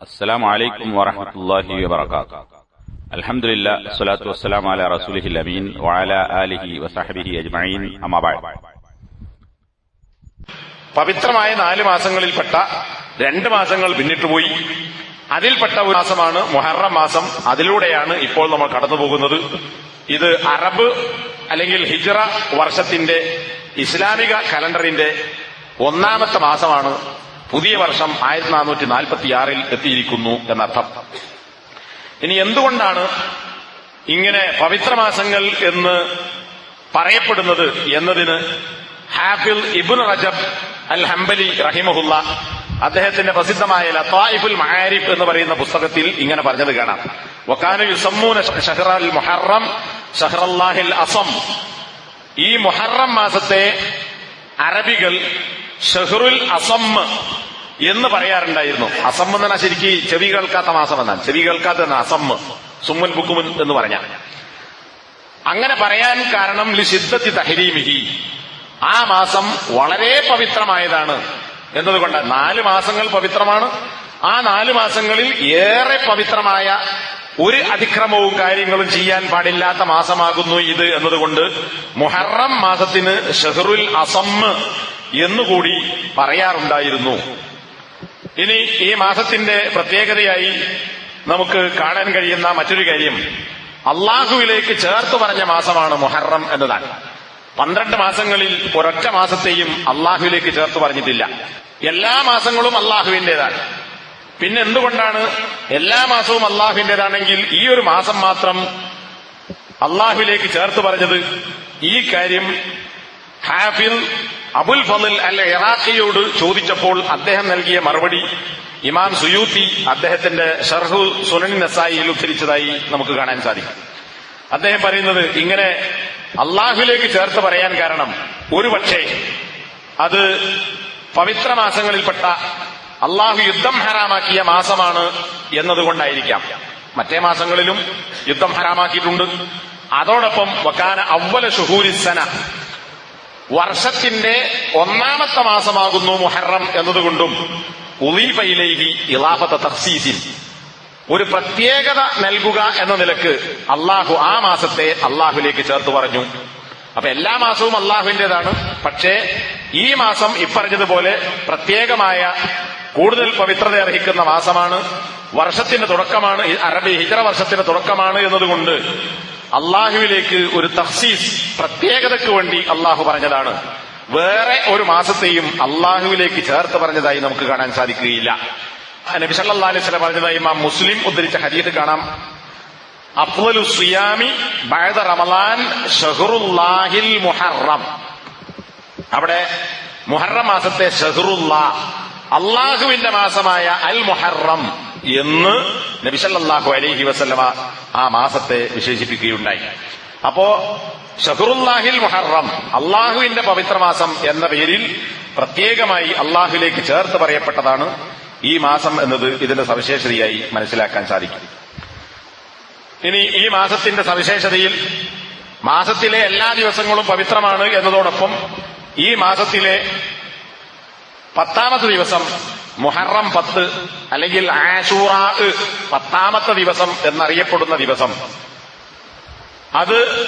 السلام عليكم ورحمة الله وبركاته الحمد لله الصلاة والسلام على رسوله الأمين وعلى آله وصحبه أجمعين أما بعد പവിത്രമായ നാല് മാസങ്ങളിൽപ്പെട്ട രണ്ട് മാസങ്ങൾ പിന്നിട്ടുപോയി അതിൽപ്പെട്ട ഒരു മാസമാണ് മുഹറം മാസം അതിലൂടെയാണ് ഇപ്പോൾ നമ്മൾ കടന്നു പോകുന്നത് ഇത് അറബ് അല്ലെങ്കിൽ ഹിജ്റ വർഷത്തിന്റെ ഇസ്ലാമിക കലണ്ടറിന്റെ ഒന്നാമത്തെ മാസമാണ് പുതിയ വർഷം ആയിരത്തി നാനൂറ്റി നാൽപ്പത്തിയാറിൽ എത്തിയിരിക്കുന്നു എന്നർത്ഥം. ഇനി എന്തുകൊണ്ടാണ് ഇങ്ങനെ പവിത്രമാസങ്ങൾ എന്ന് പറയപ്പെടുന്നത് എന്നതിന് ഹാഫിൽ ഇബുൻ റജബ് അൽ ഹംബലി റഹിമഹുല്ല അദ്ദേഹത്തിന്റെ പ്രസിദ്ധമായ ലത്തായിഫുൽ മഹാരിഫ് എന്ന് പറയുന്ന പുസ്തകത്തിൽ ഇങ്ങനെ പറഞ്ഞത് കാണാം. വക്കാന യുസമ്മൂന ഷഹ്റൽ മുഹറം ഷഹ്റല്ലാഹിൽ അസം. ഈ മുഹറം മാസത്തെ അറബികൾ ഷഹ്റുൽ അസം എന്ന് പറയാറുണ്ടായിരുന്നു. അസം എന്ന് ശരിക്ക് ചെവി കേൾക്കാത്ത മാസം എന്നാണ്. ചെവി കേൾക്കാത്ത അസമ്മ് സുമ്മൻ ബുക്കുമുൻ എന്ന് പറഞ്ഞ അങ്ങനെ പറയാൻ കാരണം ലിസിദ്ധത്തി തഹരീമിഹി. ആ മാസം വളരെ പവിത്രമായതാണ് എന്നതുകൊണ്ട് നാല് മാസങ്ങൾ പവിത്രമാണ്. ആ നാല് മാസങ്ങളിൽ ഏറെ പവിത്രമായ ഒരു അതിക്രമവും കാര്യങ്ങളും ചെയ്യാൻ പാടില്ലാത്ത മാസമാകുന്നു ഇത് എന്നതുകൊണ്ട് മുഹറം മാസത്തിന് ഷഹറുൽ അസമ്മ് എന്നുകൂടി പറയാറുണ്ടായിരുന്നു. ഇനി ഈ മാസത്തിന്റെ പ്രത്യേകതയായി നമുക്ക് കാണാൻ കഴിയുന്ന മറ്റൊരു കാര്യം. അള്ളാഹുവിലേക്ക് ചേർത്ത് പറഞ്ഞ മാസമാണ് മുഹറം എന്നതാണ്. പന്ത്രണ്ട് മാസങ്ങളിൽ ഒരൊറ്റ മാസത്തെയും അള്ളാഹുവിലേക്ക് ചേർത്ത് പറഞ്ഞിട്ടില്ല. എല്ലാ മാസങ്ങളും അള്ളാഹുവിന്റേതാണ് പിന്നെ എന്തുകൊണ്ടാണ് എല്ലാ മാസവും അള്ളാഹുവിന്റേതാണെങ്കിൽ ഈ ഒരു മാസം മാത്രം അള്ളാഹുവിലേക്ക് ചേർത്ത് പറഞ്ഞത്? ഈ കാര്യം ഹാഫിൽ അബുൽ ഫലിൽ അൽ ഇറാഖിയോട് ചോദിച്ചപ്പോൾ അദ്ദേഹം നൽകിയ മറുപടി ഇമാം സുയൂത്തി അദ്ദേഹത്തിന്റെ ഷർഹു സുനൻ നസായിയിൽ ഉദ്ധരിച്ചതായി നമുക്ക് കാണാൻ സാധിക്കും. അദ്ദേഹം പറയുന്നത് ഇങ്ങനെ അള്ളാഹുലേക്ക് ചേർത്ത് പറയാൻ കാരണം ഒരുപക്ഷെ അത് പവിത്ര മാസങ്ങളിൽപ്പെട്ട അള്ളാഹു യുദ്ധം ഹറാമാക്കിയ മാസമാണ് എന്നതുകൊണ്ടായിരിക്കാം. മറ്റേ മാസങ്ങളിലും യുദ്ധം ഹറാമാക്കിയിട്ടുണ്ട്. അതോടൊപ്പം വക്കാന അവല ഷുഹൂരിസന വർഷത്തിന്റെ ഒന്നാമത്തെ മാസമാകുന്നു മുഹറം എന്നതുകൊണ്ടും ഉലീഫയിലേക്ക് ഇലാഫത്ത് തഫ്സീസിൽ. ഒരു പ്രത്യേകത നൽകുക എന്ന നിലയ്ക്ക് അള്ളാഹു ആ മാസത്തെ അള്ളാഹുലേക്ക് ചേർത്ത് പറഞ്ഞു. അപ്പൊ എല്ലാ മാസവും അള്ളാഹുവിന്റേതാണ് പക്ഷേ ഈ മാസം ഇപ്പറഞ്ഞതുപോലെ പ്രത്യേകമായ കൂടുതൽ പവിത്രത അർഹിക്കുന്ന മാസമാണ്. വർഷത്തിന്റെ തുടക്കമാണ് അറബി ഹിജറ വർഷത്തിന്റെ തുടക്കമാണ് എന്നതുകൊണ്ട് അള്ളാഹുവിലേക്ക് ഒരു തഫ്സീസ് പ്രത്യേകതയ്ക്ക് വേണ്ടി അള്ളാഹു പറഞ്ഞതാണ്. വേറെ ഒരു മാസത്തെയും അള്ളാഹുവിലേക്ക് ചേർത്ത് പറഞ്ഞതായി നമുക്ക് കാണാൻ സാധിക്കുകയില്ല. നബി സല്ലല്ലാഹു അലൈഹി വസല്ലം പറഞ്ഞതായി ഇമാം മുസ്ലിം ഉദ്ധരിച്ച ഹദീസ് കാണാം. അഫ്വലു സിയാമി ബഅദ റമളാൻ ഷഹറുല്ലാഹിൽ മുഹറം. അവിടെ മുഹറം മാസത്തെ ഷഹറുല്ലാ അള്ളാഹുവിന്റെ മാസമായ അൽ മുഹറം. എന്ന് നബിസല്ലാഹു അലൈഹി വസല്ലമ ആ മാസത്തെ വിശേഷിപ്പിക്കുകയുണ്ടായി. അപ്പോ ഷഹുറുല്ലാഹിൽ മുഹറം അള്ളാഹുവിന്റെ പവിത്രമാസം എന്ന പേരിൽ പ്രത്യേകമായി അള്ളാഹുലേക്ക് ചേർത്ത് പറയപ്പെട്ടതാണ് ഈ മാസം എന്നത് ഇതിന്റെ സവിശേഷതയായി മനസ്സിലാക്കാൻ സാധിക്കും. ഇനി ഈ മാസത്തിന്റെ സവിശേഷതയിൽ മാസത്തിലെ എല്ലാ ദിവസങ്ങളും പവിത്രമാണ് എന്നതോടൊപ്പം ഈ മാസത്തിലെ പത്താമത്തെ ദിവസം മുഹറം പത്ത് അല്ലെങ്കിൽ ആശൂറാ പത്താമത്തെ ദിവസം എന്നറിയപ്പെടുന്ന ദിവസം. അത്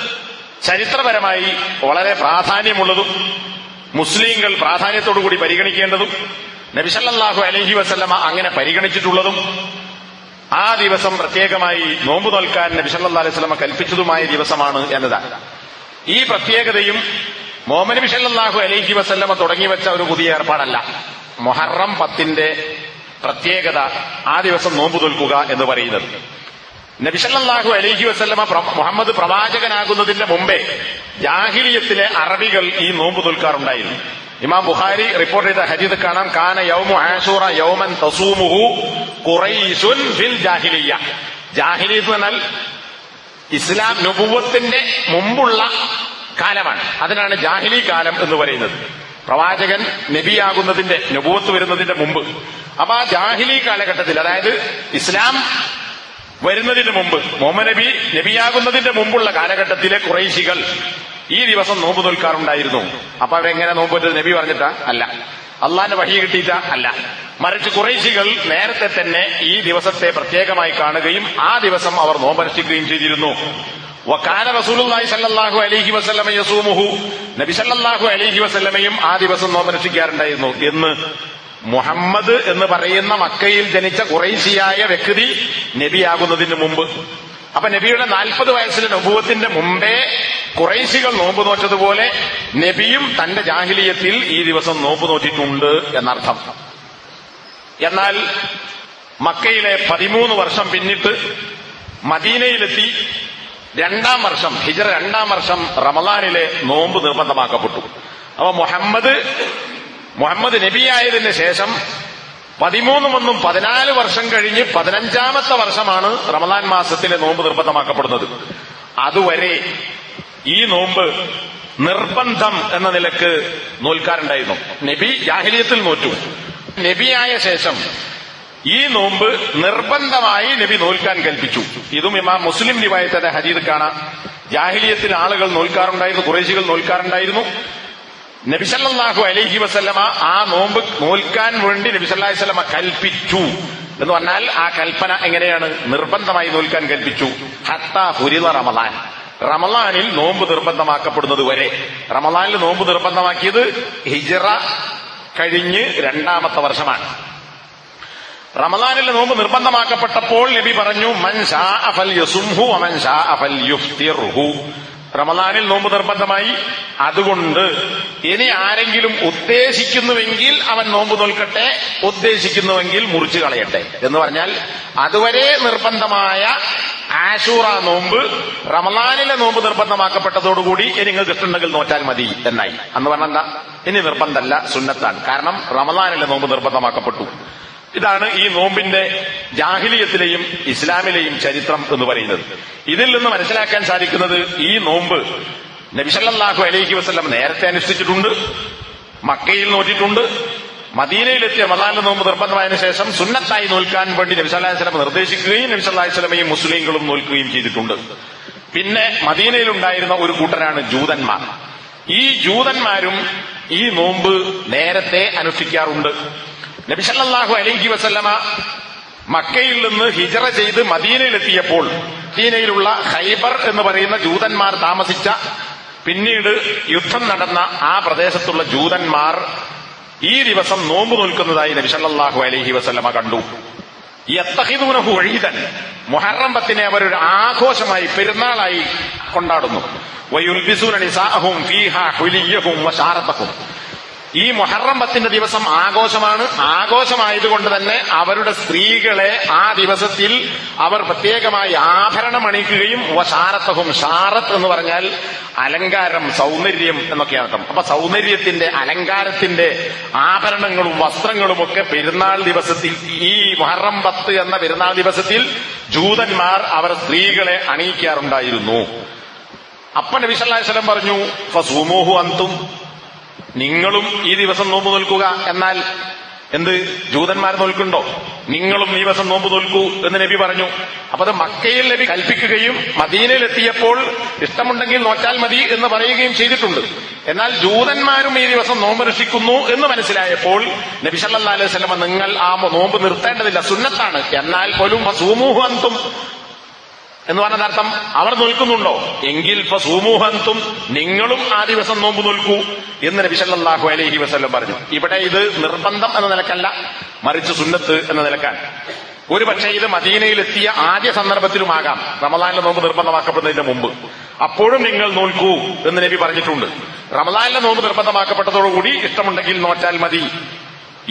ചരിത്രപരമായി വളരെ പ്രാധാന്യമുള്ളതും മുസ്ലിങ്ങൾ പ്രാധാന്യത്തോടുകൂടി പരിഗണിക്കേണ്ടതും നബിസല്ലാഹു അലഹി വസല്ലമ അങ്ങനെ പരിഗണിച്ചിട്ടുള്ളതും ആ ദിവസം പ്രത്യേകമായി നോമ്പ് നോൽക്കാൻ നബിസല്ലാ അലൈഹി സ്വലമ കൽപ്പിച്ചതുമായ ദിവസമാണ് എന്നതാണ്. ഈ പ്രത്യേകതയും മോമൻ ബിഷല്ലാഹു അലൈഹി വസല്ലമ തുടങ്ങിവെച്ച ഒരു പുതിയ ഏർപ്പാടല്ല. മൊഹറം പത്തിന്റെ പ്രത്യേകത ആ ദിവസം നോമ്പ് തോൽക്കുക എന്ന് പറയുന്നത്. നബിസല്ലാഹു അലൈഹി വസല്ലമ മുഹമ്മദ് പ്രവാചകനാകുന്നതിന്റെ മുമ്പേ ജാഹിലിയത്തിലെ അറബികൾ ഈ നോമ്പ് തോൽക്കാറുണ്ടായിരുന്നു. ഇമാം ബുഹാരി റിപ്പോർട്ട് ചെയ്ത ഹരീത് കാണാം കാന യൗമു ആഷൂറ യൗമൻ തസൂമുഹു ഫിൽ ജാഹിലിയ ജാഹിലിയത്ത് എന്നാൽ ഇസ്ലാം നുപുവത്തിന്റെ മുമ്പുള്ള കാലമാണ്. അതിനാണ് ജാഹിലി കാലം എന്ന് പറയുന്നത്. പ്രവാചകൻ നബിയാകുന്നതിന്റെ നബൂത്ത് വരുന്നതിന്റെ മുമ്പ്. അപ്പൊ ആ ജാഹിലി കാലഘട്ടത്തിൽ അതായത് ഇസ്ലാം വരുന്നതിന് മുമ്പ് മുഹമ്മദ് നബി നബിയാകുന്നതിന്റെ മുമ്പുള്ള കാലഘട്ടത്തിലെ കുറേശികൾ ഈ ദിവസം നോമ്പ് നോൽക്കാറുണ്ടായിരുന്നു. അപ്പൊ അവരെങ്ങനെ നോമ്പ് നബി പറഞ്ഞിട്ടാ അല്ല. അള്ളാന്റെ വഴി കിട്ടിയിട്ടാ അല്ല. മറിച്ച് കുറേശികൾ നേരത്തെ തന്നെ ഈ ദിവസത്തെ പ്രത്യേകമായി കാണുകയും ആ ദിവസം അവർ നോമ്പനുഷ്ഠിക്കുകയും ചെയ്തിരുന്നു. വക്കാന റസൂലുള്ളാഹി സല്ലല്ലാഹു അലൈഹി വസല്ലമ യസൂമുഹു നബി സല്ലല്ലാഹു അലൈഹി വസല്ലമയും ആ ദിവസം നോമ്പനുഷ്ഠിക്കാറുണ്ടായിരുന്നു. എന്ന് മുഹമ്മദ് എന്ന് പറയുന്ന മക്കയിൽ ജനിച്ച കുറേശിയായ വ്യക്തി നബിയാകുന്നതിന് മുമ്പ്. അപ്പൊ നബിയുടെ നാൽപ്പത് വയസ്സിലെ നബുവത്തിന്റെ മുമ്പേ കുറേശികൾ നോമ്പ് നോറ്റതുപോലെ നബിയും തന്റെ ജാഹിലിയത്തിൽ ഈ ദിവസം നോമ്പ് നോറ്റിട്ടുണ്ട് എന്നർത്ഥം. എന്നാൽ മക്കയിലെ പതിമൂന്ന് വർഷം പിന്നിട്ട് മദീനയിലെത്തി രണ്ടാം വർഷം ഹിജറ രണ്ടാം വർഷം റമദാനിലെ നോമ്പ് നിർബന്ധമാക്കപ്പെട്ടു. അപ്പൊ മുഹമ്മദ് മുഹമ്മദ് നബിയായതിന് ശേഷം പതിമൂന്നും ഒന്നും പതിനാല് വർഷം കഴിഞ്ഞ് പതിനഞ്ചാമത്തെ വർഷമാണ് റമദാൻ മാസത്തിലെ നോമ്പ് നിർബന്ധമാക്കപ്പെടുന്നത്. അതുവരെ ഈ നോമ്പ് നിർബന്ധം എന്ന നിലയ്ക്ക് നോൽക്കാറുണ്ടായിരുന്നു. നബി ജാഹിലിയത്തിൽ നോറ്റു. നബിയായ ശേഷം ഈ നോമ്പ് നിർബന്ധമായി നബി നോൽക്കാൻ കൽപ്പിച്ചു. ഇതും ഇമാം മുസ്ലിം റിവായത്തിന്റെ ഹരീദ് കാണാം ജാഹിലിയത്തിൽ ആളുകൾ നോൽക്കാറുണ്ടായിരുന്നു കുറേശികൾ നോൽക്കാറുണ്ടായിരുന്നു. നബിസല്ലാഹു അലൈഹി വസല്ലമ ആ നോമ്പ് നോൽക്കാൻ വേണ്ടി നബിസല്ലാഹി വസ്ലമ കൽപ്പിച്ചു എന്ന് പറഞ്ഞാൽ ആ കൽപ്പന എങ്ങനെയാണ്? നിർബന്ധമായി നോൽക്കാൻ കൽപ്പിച്ചു. ഹത്ത ഹുരിത റമലാൻ റമലാനിൽ നോമ്പ് നിർബന്ധമാക്കപ്പെടുന്നത് വരെ. റമലാനിൽ നോമ്പ് നിർബന്ധമാക്കിയത് ഹിജറ കഴിഞ്ഞ് രണ്ടാമത്തെ വർഷമാണ്. റമദാനിലെ നോമ്പ് നിർബന്ധമാക്കപ്പെട്ടപ്പോൾ നബി പറഞ്ഞു മൻ ഷാ അഫൽ യസുംഹു അമൻ ഷാ അഫൽ യുഫ്തിർഹു റമദാനിൽ നോമ്പ് നിർബന്ധമായി. അതുകൊണ്ട് ഇനി ആരെങ്കിലും ഉദ്ദേശിക്കുന്നുവെങ്കിൽ അവൻ നോമ്പ് നോൽക്കട്ടെ ഉദ്ദേശിക്കുന്നുവെങ്കിൽ മുറിച്ചു കളയട്ടെ എന്ന് പറഞ്ഞാൽ അതുവരെ നിർബന്ധമായ ആശൂറ നോമ്പ് റമദാനിലെ നോമ്പ് നിർബന്ധമാക്കപ്പെട്ടതോടുകൂടി ഇനി നിങ്ങൾ ഇഷ്ടമുണ്ടെങ്കിൽ നോറ്റാൽ മതി എന്നായി. അന്ന് പറഞ്ഞെന്താ? ഇനി നിർബന്ധമല്ല സുന്നത്താണ്. കാരണം റമദാനിലെ നോമ്പ് നിർബന്ധമാക്കപ്പെട്ടു. ഇതാണ് ഈ നോമ്പിന്റെ ജാഹിലിയത്തിലെയും ഇസ്ലാമിലെയും ചരിത്രം എന്ന് പറയുന്നത്. ഇതിൽ നിന്ന് മനസ്സിലാക്കാൻ സാധിക്കുന്നത് ഈ നോമ്പ് നബിസല്ലാഹു അലൈഹി വസ്ലം നേരത്തെ അനുഷ്ഠിച്ചിട്ടുണ്ട് മക്കയിൽ നോറ്റിട്ടുണ്ട് മദീനയിലെത്തിയ മദാലിന്റെ നോമ്പ് നിർബന്ധമായതിനു ശേഷം സുന്നത്തായി നോൽക്കാൻ വേണ്ടി നബി സല്ലാഹു വസ്ലം നിർദ്ദേശിക്കുകയും നബി സല്ലാഹു വസ്ലമയും മുസ്ലിങ്ങളും നോൽക്കുകയും ചെയ്തിട്ടുണ്ട്. പിന്നെ മദീനയിലുണ്ടായിരുന്ന ഒരു കൂട്ടരാണ് ജൂതന്മാർ. ഈ ജൂതന്മാരും ഈ നോമ്പ് നേരത്തെ അനുഷ്ഠിക്കാറുണ്ട്. നബിസല്ലാഹു അലൈഹി വസല്ലമ മക്കയിൽ നിന്ന് ഹിജറ ചെയ്ത് മദീനയിലെത്തിയപ്പോൾ മദീനയിലുള്ള ഹൈബർ എന്ന് പറയുന്ന ജൂതന്മാർ താമസിച്ച പിന്നീട് യുദ്ധം നടന്ന ആ പ്രദേശത്തുള്ള ജൂതന്മാർ ഈ ദിവസം നോമ്പ് നോൽക്കുന്നതായി നബിസല്ലാഹു അലൈഹി വസല്ലമ കണ്ടു. യത്തഹിദൂനഹു ഒഴീതൻ മുഹറം പത്തിനെ അവരൊരു ആഘോഷമായി പെരുന്നാളായി കൊണ്ടാടുന്നു. ഈ മൊഹറം പത്തിന്റെ ദിവസം ആഘോഷമാണ്. ആഘോഷമായതുകൊണ്ട് തന്നെ അവരുടെ സ്ത്രീകളെ ആ ദിവസത്തിൽ അവർ പ്രത്യേകമായി ആഭരണം അണിയിക്കുകയും വശാരത്വവും ഷാറത്ത് എന്ന് പറഞ്ഞാൽ അലങ്കാരം സൗന്ദര്യം എന്നൊക്കെയാണ് അർത്ഥം. അപ്പൊ സൗന്ദര്യത്തിന്റെ അലങ്കാരത്തിന്റെ ആഭരണങ്ങളും വസ്ത്രങ്ങളും ഒക്കെ പെരുന്നാൾ ദിവസത്തിൽ ഈ മൊഹറം പത്ത് എന്ന പെരുന്നാൾ ദിവസത്തിൽ ജൂതന്മാർ അവർ സ്ത്രീകളെ അണിയിക്കാറുണ്ടായിരുന്നു. അപ്പൻ നബി സല്ലല്ലാഹു അലൈഹി വസല്ലം പറഞ്ഞു ഫസൂമൂഹു അന്തും നിങ്ങളും ഈ ദിവസം നോമ്പ് നോൽക്കുക എന്നാൽ എന്ത്? ജൂതന്മാർ നോൽക്കുണ്ടോ നിങ്ങളും ഈ ദിവസം നോമ്പ് നോൽക്കൂ എന്ന് നബി പറഞ്ഞു. അപ്പൊ അത് മക്കയിൽ നബി കൽപ്പിക്കുകയും മദീനയിലെത്തിയപ്പോൾ ഇഷ്ടമുണ്ടെങ്കിൽ നോറ്റാൽ മതി എന്ന് പറയുകയും ചെയ്തിട്ടുണ്ട്. എന്നാൽ ജൂതന്മാരും ഈ ദിവസം നോമ്പ് രക്ഷിക്കുന്നു എന്ന് മനസ്സിലായപ്പോൾ നബി സല്ലാ അലൈഹി സ്വലമ നിങ്ങൾ ആ നോമ്പ് നിർത്തേണ്ടതില്ല. സുന്നത്താണ്. എന്നാൽ പോലും സൂമൂഹന്തും എന്ന് പറഞ്ഞ അർത്ഥം അവർ നിൽക്കുന്നുണ്ടോ? എങ്കിൽ സൂമൂഹന്തും നിങ്ങളും ആ ദിവസം നോമ്പ് നിൽക്കൂ എന്ന് നബി അലൈഹി വസല്ലം പറഞ്ഞു. ഇവിടെ ഇത് നിർബന്ധം എന്ന നിലക്കല്ല മറിച്ച് സുന്നത്ത് എന്ന നിലക്കാൻ. ഒരു പക്ഷേ ഇത് മദീനയിലെത്തിയ ആദ്യ സന്ദർഭത്തിലുമാകാം. റമദാനിലെ നോമ്പ് നിർബന്ധമാക്കപ്പെടുന്നതിന് മുമ്പ്. അപ്പോഴും നിങ്ങൾ നോൽക്കൂ എന്ന് നബി പറഞ്ഞിട്ടുണ്ട്. റമദാനിലെ നോമ്പ് നിർബന്ധമാക്കപ്പെട്ടതോടുകൂടി ഇഷ്ടമുണ്ടെങ്കിൽ നോറ്റാൽ മതി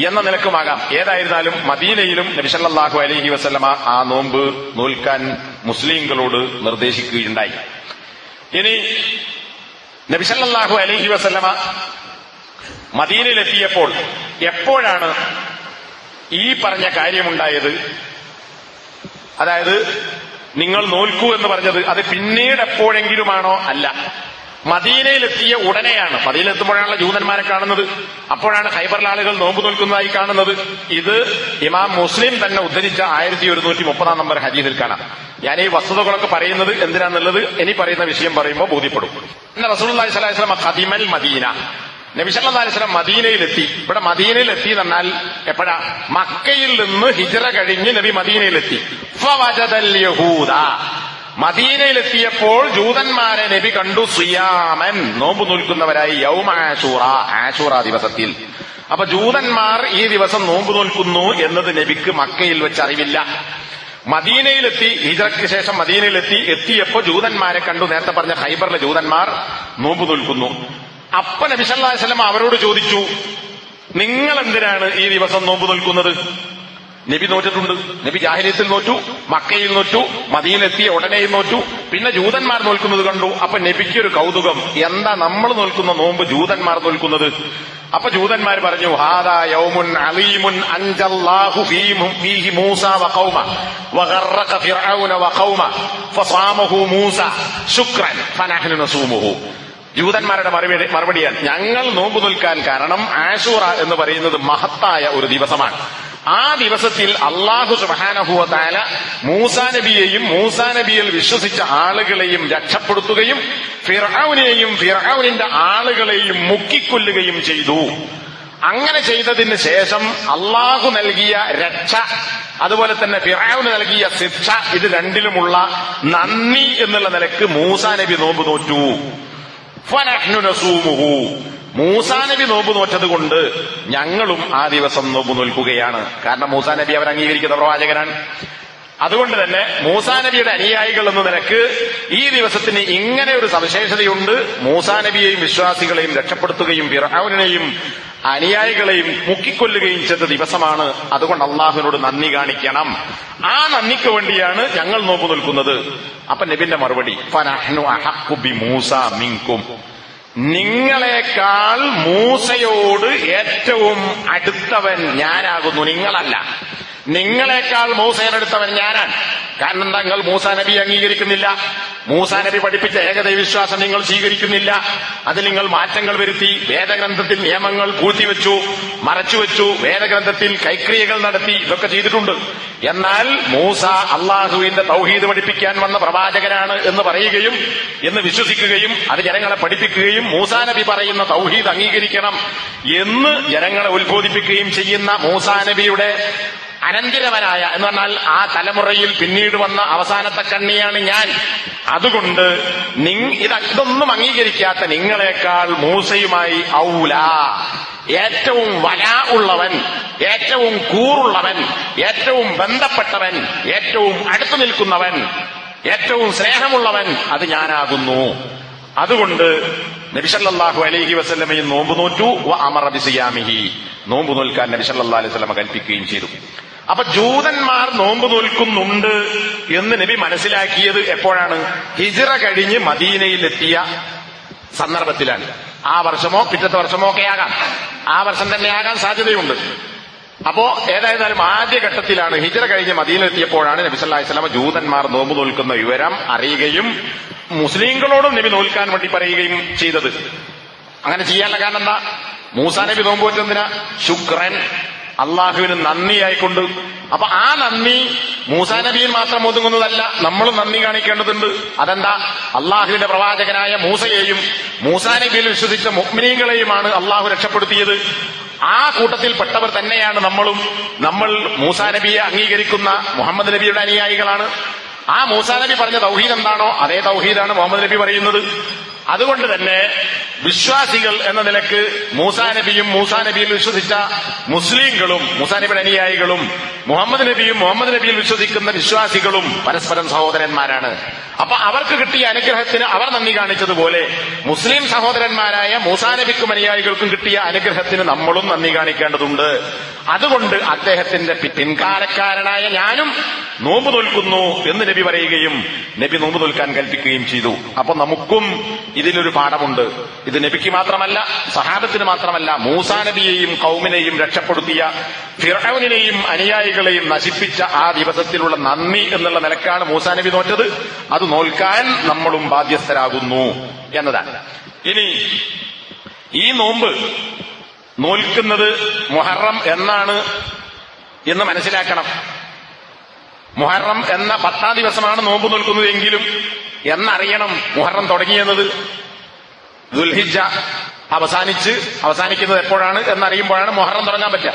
എന്ന നിലക്കുമാകാം. ഏതായിരുന്നാലും മദീനയിലും നബിസല്ലാഹു അലൈഹി വസ്ലമ ആ നോമ്പ് നോൽക്കാൻ മുസ്ലിങ്ങളോട് നിർദ്ദേശിക്കുകയുണ്ടായി. ഇനി നബിസല്ലാഹു അലഹി വസല്ലമ മദീനിലെത്തിയപ്പോൾ എപ്പോഴാണ് ഈ പറഞ്ഞ കാര്യമുണ്ടായത്? അതായത് നിങ്ങൾ നോൽക്കൂ എന്ന് പറഞ്ഞത് അത് പിന്നീട് എപ്പോഴെങ്കിലുമാണോ? അല്ല. മദീനയിലെത്തിയ ഉടനെയാണ്. മദീനയിലെത്തുമ്പോഴാണല്ലോ ജൂതന്മാരെ കാണുന്നത്. അപ്പോഴാണ് ഹൈബറിലെ ആളുകൾ നോമ്പ് നോൽക്കുന്നതായി കാണുന്നത്. ഇത് ഇമാം മുസ്ലിം തന്നെ ഉദ്ധരിച്ച ആയിരത്തി ഒരുന്നൂറ്റി മുപ്പതാം നമ്പർ ഹദീസിൽ കാണാം ഞാൻ ഈ വസ്തുതകളൊക്കെ പറയുന്നത് എന്തിനാന്നുള്ളത് ഇനി പറയുന്ന വിഷയം പറയുമ്പോൾ ബോധ്യപ്പെടും. പിന്നെ റസൂൽ സ്വലാസ്ലാം ഖദിമൽ മദീന. നബിസല്ലാ മദീനയിലെത്തി. ഇവിടെ മദീനയിലെത്തി എന്ന് എപ്പോഴാ? മക്കയിൽ നിന്ന് ഹിജറ കഴിഞ്ഞ് നബി മദീനയിലെത്തി. യഹൂദ. മദീനയിലെത്തിയപ്പോൾ ജൂതന്മാരെ നബി കണ്ടു സുയാമൻ. നോമ്പ് നോൽക്കുന്നവരായി യൗമ ആശൂറ ദിവസത്തിൽ. അപ്പൊ ജൂതന്മാർ ഈ ദിവസം നോമ്പ് നോൽക്കുന്നു എന്നത് നബിക്ക് മക്കയിൽ വെച്ച് അറിവില്ല. മദീനയിലെത്തി ഹിജറയ്ക്ക് ശേഷം മദീനയിലെത്തി എത്തിയപ്പോ ജൂതന്മാരെ കണ്ടു. നേരത്തെ പറഞ്ഞ ഹൈബറിലെ ജൂതന്മാർ നോമ്പ് നോൽക്കുന്നു. അപ്പ നബി സല്ലല്ലാഹു അലൈഹി വസല്ലം അവരോട് ചോദിച്ചു നിങ്ങൾ എന്തിനാണ് ഈ ദിവസം നോമ്പ് നോൽക്കുന്നത്? നബി നോറ്റിട്ടുണ്ട്. നബി ജാഹിര്യത്തിൽ നോറ്റു മക്കയിൽ നോറ്റു മദീനെത്തിയ ഉടനെയും നോറ്റു. പിന്നെ ജൂതന്മാർ നോൽക്കുന്നത് കണ്ടു. അപ്പൊ നബിക്കൊരു കൗതുകം. എന്താ നമ്മൾ നോൽക്കുന്ന നോമ്പ് ജൂതന്മാർ നോൽക്കുന്നത്? അപ്പൊ ജൂതന്മാർ പറഞ്ഞു ഹാദാ യൗമുൻ അലീമുൻ അൻജല്ലാഹു ഫീഹി മൂസ വഖൗമ വഗറഖ ഫിർഔന വഖൗമ ഫസാമഹു മൂസ ശുക്രൻ ഫനഹ്നു നസൂമുഹു. ജൂതന്മാരുടെ മറുപടി മറുപടിയാണ് ഞങ്ങൾ നോമ്പ് നിൽക്കാൻ കാരണം ആഷൂറ എന്ന് പറയുന്നത് മഹത്തായ ഒരു ദിവസമാണ്. ആ ദിവസത്തിൽ അള്ളാഹു സുബാനഹുവത്തായ മൂസാ നബിയെയും മൂസാ നബിയിൽ വിശ്വസിച്ച ആളുകളെയും രക്ഷപ്പെടുത്തുകയും ഫിറാവുനെയും ഫിറാവുനിന്റെ ആളുകളെയും മുക്കിക്കൊല്ലുകയും ചെയ്തു. അങ്ങനെ ചെയ്തതിന് ശേഷം അള്ളാഹു നൽകിയ രക്ഷ അതുപോലെ തന്നെ ഫിറാവിന് നൽകിയ ശിക്ഷ ഇത് രണ്ടിലുമുള്ള നന്ദി എന്നുള്ള നിലയ്ക്ക് മൂസാ നബി നോമ്പ് നോറ്റു മൂസാ നബി നോമ്പ് നോറ്റത് കൊണ്ട് ഞങ്ങളും ആ ദിവസം നോമ്പ് നോൽക്കുകയാണ്. കാരണം മൂസാ നബി അവർ അംഗീകരിക്കുന്ന പ്രവാചകനാണ്. അതുകൊണ്ട് തന്നെ മൂസാ നബിയുടെ അനുയായികൾ എന്ന നിലയ്ക്ക് ഈ ദിവസത്തിന് ഇങ്ങനെ ഒരു സവിശേഷതയുണ്ട്. മൂസാ നബിയെയും വിശ്വാസികളെയും രക്ഷപ്പെടുത്തുകയും പിറാവിനെയും അനുയായികളെയും മുക്കിക്കൊല്ലുകയും ചെയ്ത ദിവസമാണ്. അതുകൊണ്ട് അള്ളാഹുവിനോട് നന്ദി കാണിക്കണം. ആ നന്ദിക്ക് വേണ്ടിയാണ് ഞങ്ങൾ നോമ്പ് നിൽക്കുന്നത്. അപ്പൊ നബിന്റെ മറുപടി മൂസ മിൻകും. നിങ്ങളെക്കാൾ മൂസയോട് ഏറ്റവും അടുത്തവൻ ഞാനാകുന്നു. നിങ്ങളല്ല. നിങ്ങളെക്കാൾ മൂസയുടെ ഞാനാണ്. കാരണം തങ്ങൾ മൂസാ നബി അംഗീകരിക്കുന്നില്ല. മൂസാ നബി പഠിപ്പിച്ച ഏകദൈവ വിശ്വാസം നിങ്ങൾ സ്വീകരിക്കുന്നില്ല. അതിൽ നിങ്ങൾ മാറ്റങ്ങൾ വരുത്തി വേദഗ്രന്ഥത്തിൽ നിയമങ്ങൾ കൂട്ടിവെച്ചു മറച്ചുവെച്ചു വേദഗ്രന്ഥത്തിൽ കൈക്രിയകൾ നടത്തി ഇതൊക്കെ ചെയ്തിട്ടുണ്ട്. എന്നാൽ മൂസ അള്ളാഹുവിന്റെ തൗഹീദ് പഠിപ്പിക്കാൻ വന്ന പ്രവാചകനാണ് എന്ന് പറയുകയും എന്ന് വിശ്വസിക്കുകയും അത് ജനങ്ങളെ പഠിപ്പിക്കുകയും മൂസാ നബി പറയുന്ന തൗഹീദ് അംഗീകരിക്കണം എന്ന് ജനങ്ങളെ ഉത്ബോധിപ്പിക്കുകയും ചെയ്യുന്ന മൂസാ നബിയുടെ അനന്തിരവനായ എന്ന് പറഞ്ഞാൽ ആ തലമുറയിൽ പിന്നീട് വന്ന അവസാനത്തെ കണ്ണിയാണ് ഞാൻ. അതുകൊണ്ട് ഇത് ഇതൊന്നും അംഗീകരിക്കാത്ത നിങ്ങളെക്കാൾ മൂസയുമായി ഔല. ഏറ്റവും വല ഉള്ളവൻ ഏറ്റവും കൂറുള്ളവൻ ഏറ്റവും ബന്ധപ്പെട്ടവൻ ഏറ്റവും അടുത്തു നിൽക്കുന്നവൻ ഏറ്റവും സ്നേഹമുള്ളവൻ അത് ഞാനാകുന്നു. അതുകൊണ്ട് നബിസല്ലാഹു അലൈഹി വസല്ലമയും നോമ്പ് നോറ്റു അമർ അബിസിയാമിഹി ബിസിയാമിഹി. നോമ്പ് നോൽക്കാൻ നബിസല്ലാ അലൈഹി വസല്ലമ കൽപ്പിക്കുകയും ചെയ്തു. അപ്പൊ ജൂതന്മാർ നോമ്പ് നോൽക്കുന്നുണ്ട് എന്ന് നബി മനസ്സിലാക്കിയത് എപ്പോഴാണ്? ഹിജിറ കഴിഞ്ഞ് മദീനയിലെത്തിയ സന്ദർഭത്തിലാണ്. ആ വർഷമോ പിറ്റത്തെ വർഷമോ ഒക്കെ ആകാം. ആ വർഷം തന്നെ ആകാൻ സാധ്യതയുണ്ട്. അപ്പോ ഏതായിരുന്നാലും ആദ്യഘട്ടത്തിലാണ് ഹിജറ കഴിഞ്ഞ് മദീനെത്തിയപ്പോഴാണ് നബി സല്ലാ വസല്ലം ജൂതന്മാർ നോമ്പ് നോൽക്കുന്ന വിവരം അറിയുകയും മുസ്ലിങ്ങളോടും നബി നോൽക്കാൻ വേണ്ടി പറയുകയും ചെയ്തത്. അങ്ങനെ ചെയ്യാനുള്ള കാരണം എന്താ? മൂസാ നബി നോമ്പ് വെച്ചെന്തിനാ ശുക്രൻ അള്ളാഹുവിന് നന്ദിയായിക്കൊണ്ട്. അപ്പൊ ആ നന്ദി മൂസാ നബിയിൽ മാത്രം ഒതുങ്ങുന്നതല്ല നമ്മൾ നന്ദി കാണിക്കേണ്ടതുണ്ട്. അതെന്താ? അള്ളാഹുവിന്റെ പ്രവാചകനായ മൂസയെയും മൂസാ നബിയിൽ വിശ്വസിച്ച മുഗ്മിനീകളെയുമാണ് അള്ളാഹു രക്ഷപ്പെടുത്തിയത്. ആ കൂട്ടത്തിൽ പെട്ടവർ തന്നെയാണ് നമ്മളും. നമ്മൾ മൂസാ നബിയെ അംഗീകരിക്കുന്ന മുഹമ്മദ് നബിയുടെ അനുയായികളാണ്. ആ മൂസാ നബി പറഞ്ഞ തൗഹീദ് എന്താണോ അതേ തൗഹീദാണ് മുഹമ്മദ് നബി പറയുന്നത്. അതുകൊണ്ട് തന്നെ വിശ്വാസികൾ എന്ന നിലയ്ക്ക് മൂസാ നബിയും മൂസാ നബിയിൽ വിശ്വസിച്ച മുസ്ലിങ്ങളും മൂസാ നബിയുടെ അനുയായികളും മുഹമ്മദ് നബിയും മുഹമ്മദ് നബിയിൽ വിശ്വസിക്കുന്ന വിശ്വാസികളും പരസ്പരം സഹോദരന്മാരാണ്. അപ്പൊ അവർക്ക് കിട്ടിയ അനുഗ്രഹത്തിന് അവർ നന്ദി കാണിച്ചതുപോലെ മുസ്ലിം സഹോദരന്മാരായ മൂസാ നബിക്കും അനുയായികൾക്കും കിട്ടിയ അനുഗ്രഹത്തിന് നമ്മളും നന്ദി കാണിക്കേണ്ടതുണ്ട്. അതുകൊണ്ട് അദ്ദേഹത്തിന്റെ പിൻകാലക്കാരനായ ഞാനും നോമ്പ് തോൽക്കുന്നു എന്ന് നബി പറയുകയും നബി നോമ്പ് തോൽക്കാൻ കൽപ്പിക്കുകയും ചെയ്തു. അപ്പൊ നമുക്കും ഇതിലൊരു പാഠമുണ്ട്. ഇത് നബിക്ക് മാത്രമല്ല സഹാബത്തിന് മാത്രമല്ല മൂസാ നബിയെയും കൗമിനെയും രക്ഷപ്പെടുത്തിയ ഫിറൌനിനെയും അനുയായികളെയും നശിപ്പിച്ച ആ ദിവസത്തിലുള്ള നന്ദി എന്നുള്ള നിലക്കാണ് മൂസാ നബി നോറ്റത് അത് നോൽക്കാൻ നമ്മളും ബാധ്യസ്ഥരാകുന്നു എന്നതാണ്. ഇനി ഈ നോമ്പ് നോൽക്കുന്നത് മുഹറം എന്നാണ് എന്ന് മനസ്സിലാക്കണം. മുഹറം എന്ന പത്താം ദിവസമാണ് നോമ്പ് നോൽക്കുന്നതെങ്കിലും എന്നറിയണം മുഹറം തുടങ്ങിയെന്നത്. ദുൽഹിജ അവസാനിച്ച് അവസാനിക്കുന്നത് എപ്പോഴാണ് എന്നറിയുമ്പോഴാണ് മുഹറം തുടങ്ങാൻ പറ്റുക.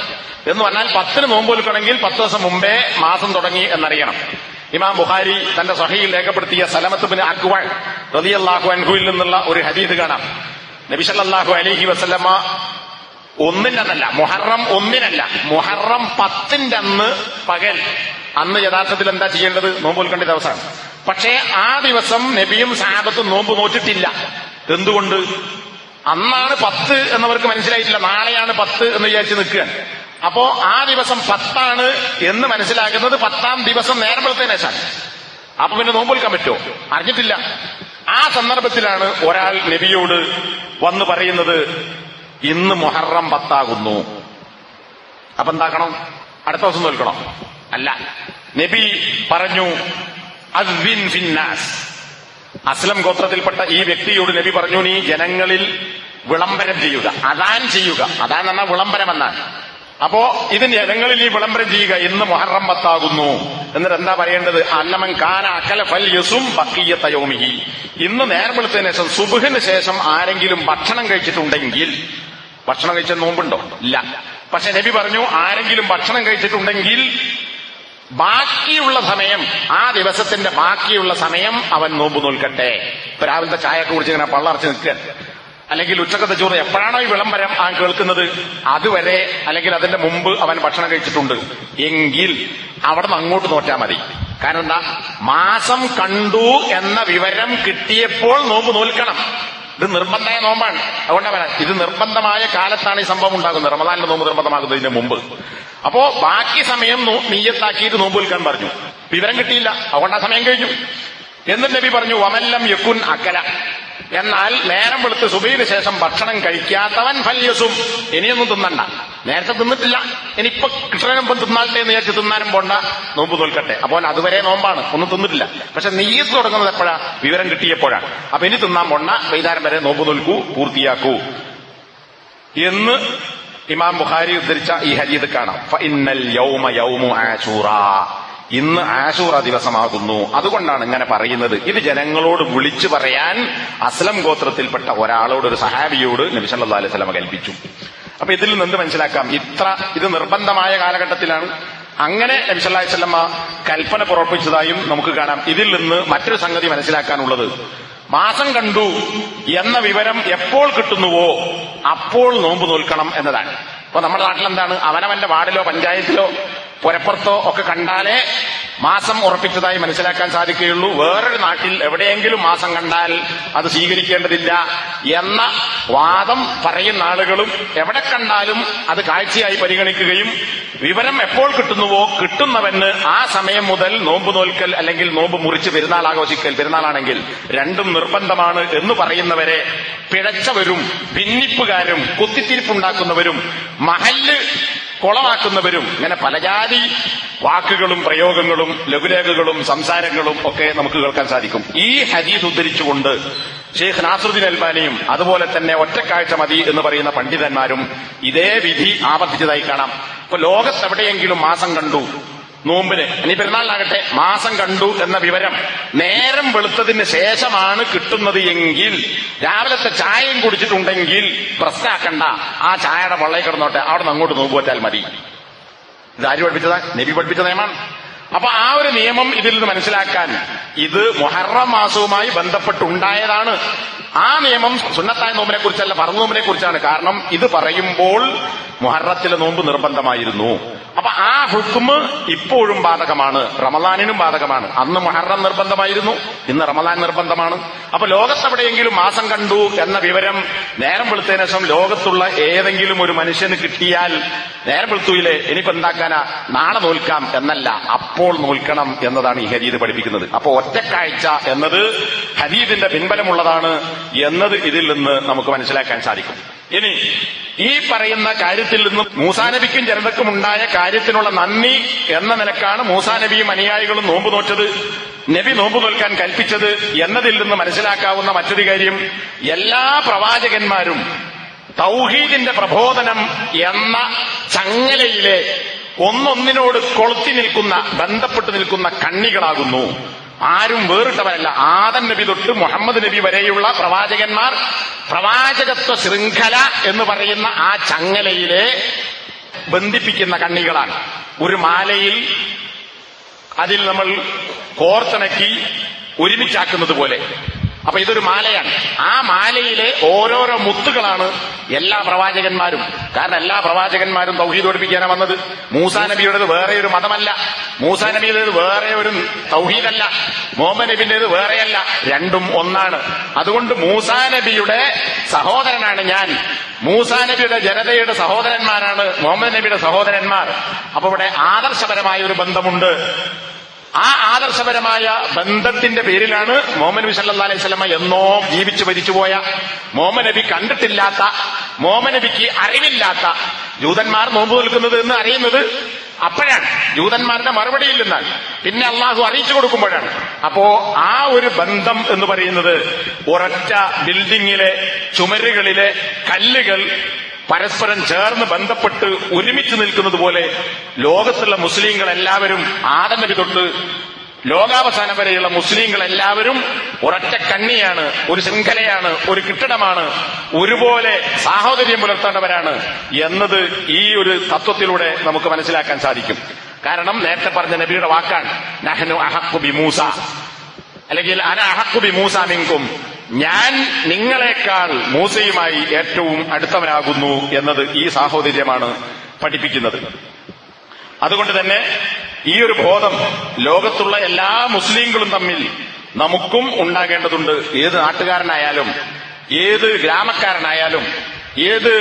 എന്ന് പറഞ്ഞാൽ പത്തിന് നോമ്പ് കൊടുക്കണമെങ്കിൽ പത്ത് ദിവസം മുമ്പേ മാസം തുടങ്ങി എന്നറിയണം. ഇമാം ബുഹാരി തന്റെ സഹയിൽ രേഖപ്പെടുത്തിയ സലമത്ത് ബിൻ അക്വാൻ റളിയല്ലാഹു അൻഹുവിൽ നിന്നുള്ള ഒരു ഹദീദ് കാണാം. നബിസല്ലാഹു അലിഹി വസ്ലമ ഒന്നിനല്ല മുഹറം ഒന്നിനല്ല മുഹറം പത്തിന്റെ അന്ന് പകൽ അന്ന് യഥാർത്ഥത്തിൽ എന്താ ചെയ്യേണ്ടത്? നോമ്പ് കൊടുക്കേണ്ട ദിവസമാണ്. പക്ഷേ ആ ദിവസം നബിയും സാബത്തും നോമ്പ് നോറ്റിട്ടില്ല. എന്തുകൊണ്ട് അന്നാണ് പത്ത് എന്നവർക്ക് മനസ്സിലായിട്ടില്ല. നാളെയാണ് പത്ത് എന്ന് വിചാരിച്ച് നിൽക്കുക. അപ്പോ ആ ദിവസം പത്താണ് എന്ന് മനസ്സിലാക്കുന്നത് പത്താം ദിവസം നേരം വെളുത്തതിന് അപ്പൊ പിന്നെ നോമ്പ് വിൽക്കാൻ പറ്റുമോ? അറിഞ്ഞിട്ടില്ല. ആ സന്ദർഭത്തിലാണ് ഒരാൾ നബിയോട് വന്ന് പറയുന്നത് ഇന്ന് മൊഹറം പത്താകുന്നു. അപ്പൊ എന്താക്കണം അടുത്ത ദിവസം നോൽക്കണം. അല്ല നബി പറഞ്ഞു അസ്ലം ഗോത്രത്തിൽപ്പെട്ട ഈ വ്യക്തിയോട് നബി പറഞ്ഞു നീ ജനങ്ങളിൽ വിളംബരം ചെയ്യുക. അതാൻ ചെയ്യുക. അതാൻ എന്ന വിളംബരം എന്നാണ്. അപ്പോ ഇതിന് ജനങ്ങളിൽ ഈ വിളംബരം ചെയ്യുക ഇന്ന് മൊഹറം പത്താകുന്നു. എന്നിട്ട് എന്താ പറയേണ്ടത്? അന്നമൻ കാന അക്കല ഫൽ യസും ബക്കീയത്തയോമിഹി ഇന്ന് നേരം വെളുത്തതിന് ശേഷം സുബുഹിന് ശേഷം ആരെങ്കിലും ഭക്ഷണം കഴിച്ചിട്ടുണ്ടെങ്കിൽ ഭക്ഷണം കഴിച്ച നോമ്പുണ്ടോ? ഇല്ല. പക്ഷെ നബി പറഞ്ഞു ആരെങ്കിലും ഭക്ഷണം കഴിച്ചിട്ടുണ്ടെങ്കിൽ ബാക്കിയുള്ള സമയം ആ ദിവസത്തിന്റെ ബാക്കിയുള്ള സമയം അവൻ നോമ്പ് നോൽക്കട്ടെ. ഇപ്പൊ രാവിലത്തെ ചായയൊക്കെ കുടിച്ച് ഇങ്ങനെ പള്ളർച്ച് നിൽക്കുക. അല്ലെങ്കിൽ ഉച്ചക്കത്തെ ചോറ് എപ്പോഴാണോ ഈ വിളംബരം ആ കേൾക്കുന്നത്? അതുവരെ അല്ലെങ്കിൽ അതിന്റെ മുമ്പ് അവൻ ഭക്ഷണം കഴിച്ചിട്ടുണ്ട്. എങ്കിൽ അവിടെ നിന്ന് അങ്ങോട്ട് നോറ്റാൽ മതി. കാരണം എന്താ? മാസം കണ്ടു എന്ന വിവരം കിട്ടിയപ്പോൾ നോമ്പ് നോൽക്കണം. ഇത് നിർബന്ധമായ നോമ്പാണ്. അതുകൊണ്ടാണ് പറയാം ഇത് നിർബന്ധമായ കാലത്താണ് ഈ സംഭവം ഉണ്ടാകുന്നത്. റമദാനിന്റെ നോമ്പ് നിർബന്ധമാകുന്നതിന് മുമ്പ്. അപ്പോ ബാക്കി സമയം നീയത്താക്കിയിട്ട് നോമ്പ് വിൽക്കാൻ പറഞ്ഞു. വിവരം കിട്ടിയില്ല. അതുകൊണ്ട് സമയം കഴിഞ്ഞു. എന്നിട്ട് നബി പറഞ്ഞു വമല്ലം യക്കുൻ അക്കല എന്നാൽ നേരം വെളുത്ത് സുബൈന് ശേഷം ഭക്ഷണം കഴിക്കാത്തവൻ ഫല്യസും. ഇനിയൊന്നും തിന്നണ്ട. നേരത്തെ തിന്നിട്ടില്ല. ഇനിയിപ്പൊ കൃഷ്ണനൊപ്പം തിന്നാട്ടെ എന്ന് വിചാരിച്ച് തിന്നാനും പോണ്ട. നോമ്പ് തോൽക്കട്ടെ. അപ്പോൾ അതുവരെ നോമ്പാണ്. ഒന്നും തിന്നിട്ടില്ല. പക്ഷെ നെയ്യത്ത് തുടങ്ങുന്നത് എപ്പോഴാ? വിവരം കിട്ടിയപ്പോഴാണ്. അപ്പൊ ഇനി തിന്നാൻ പോണ്ട. വൈകുന്നേരം വരെ നോമ്പ് തോൽക്കൂ പൂർത്തിയാക്കൂ. എന്ന് ഇമാം ബുഖാരി ഉദ്ധരിച്ച ഈ ഹരിയത് കാണാം. യൗമ യൗമു ആശൂറ. ഇന്ന് ആശൂറ ദിവസമാകുന്നു. അതുകൊണ്ടാണ് ഇങ്ങനെ പറയുന്നത്. ഇത് ജനങ്ങളോട് വിളിച്ചു പറയാൻ അസ്ലം ഗോത്രത്തിൽപ്പെട്ട ഒരാളോട് ഒരു സഹാബിയോട് നബി സല്ലല്ലാഹു അലൈഹി വസല്ലമ കൽപ്പിച്ചു. അപ്പൊ ഇതിൽ നിന്ന് എന്ത് മനസ്സിലാക്കാം? ഇത്ര ഇത് നിർബന്ധമായ കാലഘട്ടത്തിലാണ്. അങ്ങനെ നബി സല്ലല്ലാഹു അലൈഹി വസല്ലമ കൽപ്പന പുറപ്പിച്ചതായും നമുക്ക് കാണാം. ഇതിൽ നിന്ന് മറ്റൊരു സംഗതി മനസ്സിലാക്കാനുള്ളത്. മാസം കണ്ടു എന്ന വിവരം എപ്പോൾ കിട്ടുന്നുവോ അപ്പോൾ നോമ്പ് നോൽക്കണം എന്നതാണ്. അപ്പൊ നമ്മുടെ നാട്ടിൽ എന്താണ് അവനവന്റെ വാർഡിലോ പഞ്ചായത്തിലോ പുരപ്പുറത്തോ ഒക്കെ കണ്ടാലേ മാസം ഉറപ്പിച്ചതായി മനസ്സിലാക്കാൻ സാധിക്കുകയുള്ളൂ. വേറൊരു നാട്ടിൽ എവിടെയെങ്കിലും മാസം കണ്ടാൽ അത് സ്വീകരിക്കേണ്ടതില്ല എന്ന വാദം പറയുന്ന ആളുകളും എവിടെ കണ്ടാലും അത് കാഴ്ചയായി പരിഗണിക്കുകയും വിവരം എപ്പോൾ കിട്ടുന്നുവോ കിട്ടുന്നവന് ആ സമയം മുതൽ നോമ്പ് നോൽക്കൽ അല്ലെങ്കിൽ നോമ്പ് മുറിച്ച് പെരുന്നാൾ ആഘോഷിക്കൽ പെരുന്നാളാണെങ്കിൽ രണ്ടും നിർബന്ധമാണ് എന്ന് പറയുന്നവരെ പിഴച്ചവരും ഭിന്നിപ്പുകാരും കുത്തിത്തിരിപ്പുണ്ടാക്കുന്നവരും മഹല്ല് കൊളമാക്കുന്നവരും ഇങ്ങനെ പലജാതി വാക്കുകളും പ്രയോഗങ്ങളും ലഘുലേഖകളും സംസാരങ്ങളും ഒക്കെ നമുക്ക് കേൾക്കാൻ സാധിക്കും. ഈ ഹദീസ് ഉദ്ധരിച്ചുകൊണ്ട് ഷെയ്ഖ് നാസറുദ്ദീൻ അൽബാനിയും അതുപോലെ തന്നെ ഒറ്റക്കാഴ്ച മതി എന്ന് പറയുന്ന പണ്ഡിതന്മാരും ഇതേ വിധി ആവർത്തിച്ചതായി കാണാം. ഇപ്പൊ ലോകത്തെവിടെയെങ്കിലും മാസം കണ്ടു നോമ്പിന്. ഇനി പെരുന്നാളിനാകട്ടെ. മാസം കണ്ടു എന്ന വിവരം നേരം വെളുത്തതിന് ശേഷമാണ് കിട്ടുന്നത് എങ്കിൽ രാവിലത്തെ ചായയും കുടിച്ചിട്ടുണ്ടെങ്കിൽ പ്രശ്നമാക്കണ്ട ആ ചായയുടെ വള്ളയിൽ കിടന്നോട്ടെ. അവിടെ നിന്ന് അങ്ങോട്ട് നോമ്പ് പറ്റാൽ മതി. ഇത് ആര് പഠിപ്പിച്ചതാ? നബി പഠിപ്പിച്ച നിയമമാണ്. അപ്പൊ ആ ഒരു നിയമം ഇതിൽ നിന്ന് മനസ്സിലാക്കാൻ ഇത് മൊഹറം മാസവുമായി ബന്ധപ്പെട്ടുണ്ടായതാണ്. ആ നിയമം സുന്നത്തായ നോമ്പിനെ കുറിച്ചല്ല പറഞ്ഞ നോമ്പിനെ കുറിച്ചാണ് കാരണം ഇത് പറയുമ്പോൾ മുഹറത്തിലെ നോമ്പ് നിർബന്ധമായിരുന്നു. അപ്പൊ ആ ഹുക്കുമ് ഇപ്പോഴും ബാധകമാണ്. റമദാനിനും ബാധകമാണ്. അന്ന് മുഹറം നിർബന്ധമായിരുന്നു. ഇന്ന് റമദാൻ നിർബന്ധമാണ്. അപ്പൊ ലോകത്തെവിടെയെങ്കിലും മാസം കണ്ടു എന്ന വിവരം നേരം വെളുത്തതിന് ശേഷം ലോകത്തുള്ള ഏതെങ്കിലും ഒരു മനുഷ്യന് കിട്ടിയാൽ നേരം വെളുത്തൂയില്ലേ ഇനിയിപ്പോ എന്താക്കാനാ? നാളെ നോൽക്കാം എന്നല്ല. അപ്പോൾ നോൽക്കണം എന്നതാണ് ഈ ഹരീത് പഠിപ്പിക്കുന്നത്. അപ്പൊ ഒറ്റക്കാഴ്ച എന്നത് ഹരീതിന്റെ പിൻബലമുള്ളതാണ് എന്നത് ഇതിൽ നിന്ന് നമുക്ക് മനസ്സിലാക്കാൻ സാധിക്കും. ഇനി ഈ പറയുന്ന കാര്യത്തിൽ നിന്നും മൂസാനബിക്കും ജനതക്കും ഉണ്ടായ കാര്യത്തിനുള്ള നന്ദി എന്ന നിലക്കാണ് മൂസാനബിയും അനുയായികളും നോമ്പ് നോറ്റത് നബി നോമ്പ് നോൽക്കാൻ കൽപ്പിച്ചത് എന്നതിൽ നിന്ന് മനസ്സിലാക്കാവുന്ന മറ്റൊരു കാര്യം എല്ലാ പ്രവാചകന്മാരും തൗഹീദിന്റെ പ്രബോധനം എന്ന ചങ്ങലയിലെ ഒന്നൊന്നിനോട് കൊളുത്തി നിൽക്കുന്ന ബന്ധപ്പെട്ട് നിൽക്കുന്ന കണ്ണികളാകുന്നു. ആരും വേറിട്ടവരല്ല. ആദൻ നബി തൊട്ട് മുഹമ്മദ് നബി വരെയുള്ള പ്രവാചകന്മാർ പ്രവാചകത്വ ശൃംഖല എന്ന് പറയുന്ന ആ ചങ്ങലയിലെ ബന്ധിപ്പിക്കുന്ന കണ്ണികളാണ്. ഒരു മാലയിൽ അതിൽ നമ്മൾ കോർത്തിണക്കി ഒരുമിച്ചാക്കുന്നത് പോലെ അപ്പൊ ഇതൊരു മാലയാണ്. ആ മാലയിലെ ഓരോരോ മുത്തുകളാണ് എല്ലാ പ്രവാചകന്മാരും കാരണം എല്ലാ പ്രവാചകന്മാരും തൗഹീദ് പഠിപ്പിക്കാനാണ് വന്നത്. മൂസാ നബിയുടേത് വേറെ ഒരു മതമല്ല. മൂസാ നബിയുടേത് വേറെ ഒരു തൗഹീദല്ല. മുഹമ്മദ് നബിന്റേത് വേറെയല്ല. രണ്ടും ഒന്നാണ്. അതുകൊണ്ട് മൂസാ നബിയുടെ സഹോദരനാണ് ഞാൻ. മൂസാ നബിയുടെ ജനതയുടെ സഹോദരന്മാരാണ് മുഹമ്മദ് നബിയുടെ സഹോദരന്മാർ. അപ്പൊ ഇവിടെ ആദർശപരമായ ഒരു ബന്ധമുണ്ട്. ആ ആദർശപരമായ ബന്ധത്തിന്റെ പേരിലാണ് മോമൻ നബി സല്ലാ അലൈഹി സ്വലമ എന്നോ ജീവിച്ചു മരിച്ചുപോയ മോമൻ നബി കണ്ടിട്ടില്ലാത്ത മോമൻ നബിക്ക് അറിവില്ലാത്ത ജൂതന്മാർ നോമ്പ് നിൽക്കുന്നത് എന്ന് അറിയുന്നത് അപ്പോഴാണ്. ജൂതന്മാരുടെ മറുപടിയിൽ നിന്നാൽ. പിന്നെ അള്ളാഹു അറിയിച്ചു കൊടുക്കുമ്പോഴാണ്. അപ്പോ ആ ഒരു ബന്ധം എന്ന് പറയുന്നത് ഒരൊറ്റ ബിൽഡിങ്ങിലെ ചുമരുകളിലെ കല്ലുകൾ പരസ്പരം ചേർന്ന് ബന്ധപ്പെട്ട് ഒരുമിച്ച് നിൽക്കുന്നത് പോലെ ലോകത്തുള്ള മുസ്ലിങ്ങൾ എല്ലാവരും തൊട്ട് ലോകാവസാനം വരെയുള്ള മുസ്ലിങ്ങൾ എല്ലാവരും ഒരൊറ്റ കണ്ണിയാണ് ഒരു ശൃംഖലയാണ് ഒരു കെട്ടിടമാണ് ഒരുപോലെ സാഹോദര്യം പുലർത്തേണ്ടവരാണ് എന്നത് ഈ ഒരു തത്വത്തിലൂടെ നമുക്ക് മനസ്സിലാക്കാൻ സാധിക്കും. കാരണം നേരത്തെ പറഞ്ഞ നബിയുടെ വാക്കാണ് നഹനു അഹക്കുബി മൂസ. അല്ലെങ്കിൽ അന അഹക്കുബി മൂസ മിങ്കും ഞാൻ നിങ്ങളെക്കാൾ മൂസയുമായി ഏറ്റവും അടുത്തവനാകുന്നു എന്നത് ഈ സാഹോദര്യമാണ് പഠിപ്പിക്കുന്നത്. അതുകൊണ്ട് തന്നെ ഈ ഒരു ബോധം ലോകത്തുള്ള എല്ലാ മുസ്ലിങ്ങളും തമ്മിൽ നമുക്കും ഉണ്ടാകേണ്ടതുണ്ട്. ഏത് നാട്ടുകാരനായാലും ഏത് ഗ്രാമക്കാരനായാലും ഏത്